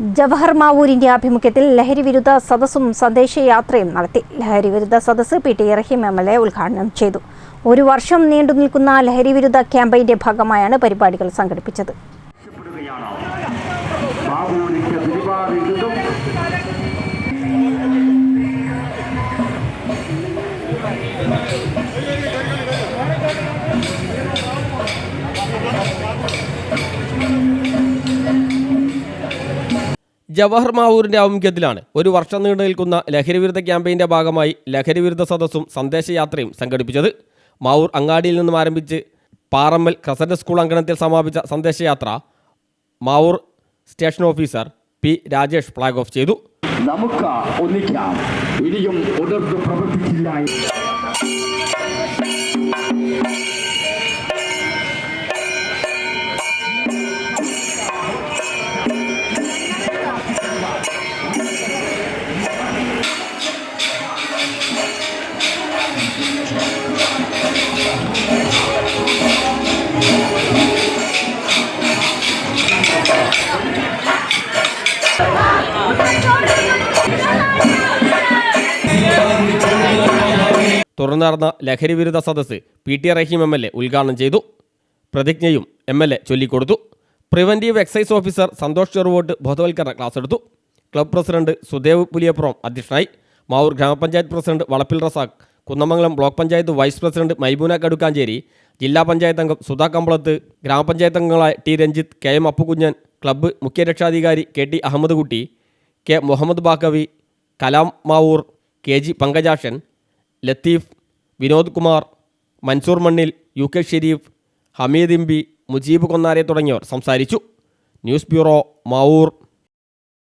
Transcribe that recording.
ജവഹർ മാവൂരിന്റെ ആഭിമുഖ്യത്തിൽ ലഹരി വിരുദ്ധ സദസ്സും സന്ദേശയാത്രയും നടത്തി. ലഹരി വിരുദ്ധ സദസ്സ് P T Rahim M L A ഉദ്ഘാടനം ചെയ്തു. ഒരു വർഷം നീണ്ടു നിൽക്കുന്ന ലഹരി വിരുദ്ധ ക്യാമ്പയിന്റെ ഭാഗമായാണ് പരിപാടികൾ സംഘടിപ്പിച്ചത്. ജവഹർ മാവൂരിന്റെ ആഭിമുഖ്യത്തിലാണ് ഒരു വർഷം നീണ്ടു നിൽക്കുന്ന ലഹരിവിരുദ്ധ ക്യാമ്പയിന്റെ ഭാഗമായി ലഹരിവിരുദ്ധ സദസ്സും സന്ദേശയാത്രയും സംഘടിപ്പിച്ചത് മാവൂർ അങ്ങാടിയിൽ നിന്നും ആരംഭിച്ച് പാറമ്മൽ ക്രസന്റ് സ്കൂൾ അങ്കണത്തിൽ സമാപിച്ച സന്ദേശയാത്ര Mavoor station officer P Rajesh flag off ചെയ്തു. നമുക്ക് ഒന്നിക്കാം. ഇനിയും ഉണർന്നു തുടർന്ന് നടന്ന ലഹരിവിരുദ്ധ സദസ്സ് P T Rahim M L A ഉദ്ഘാടനം ചെയ്തു. പ്രതിജ്ഞയും എം എൽ എ ചൊല്ലിക്കൊടുത്തു. Preventive excise officer Santhosh Cheruvottu ബോധവൽക്കരണ ക്ലാസ് എടുത്തു. ക്ലബ് പ്രസിഡന്റ് സുദേവ് പുലിയപ്പുറം അധ്യക്ഷനായി. മാവൂർ ഗ്രാമപഞ്ചായത്ത് president Valappil Razak Kunnamangalam block panchayat vice president Maibuna Kadukkanchery ജില്ലാ പഞ്ചായത്ത് അംഗം സുധാ കമ്പളത്ത് ഗ്രാമപഞ്ചായത്ത് അംഗങ്ങളായ T Ranjith K M Appukunjan club മുഖ്യ രക്ഷാധികാരി K T Ahammed Kutty K Muhammed Bakkavi Kalam Mavoor K G Pankajakshan Latheef Vinod Kumar Mansoor Mannil U K Shareef Hameed Imbi Mujeeb Konnare തുടങ്ങിയവർ സംസാരിച്ചു. News bureau Mavoor.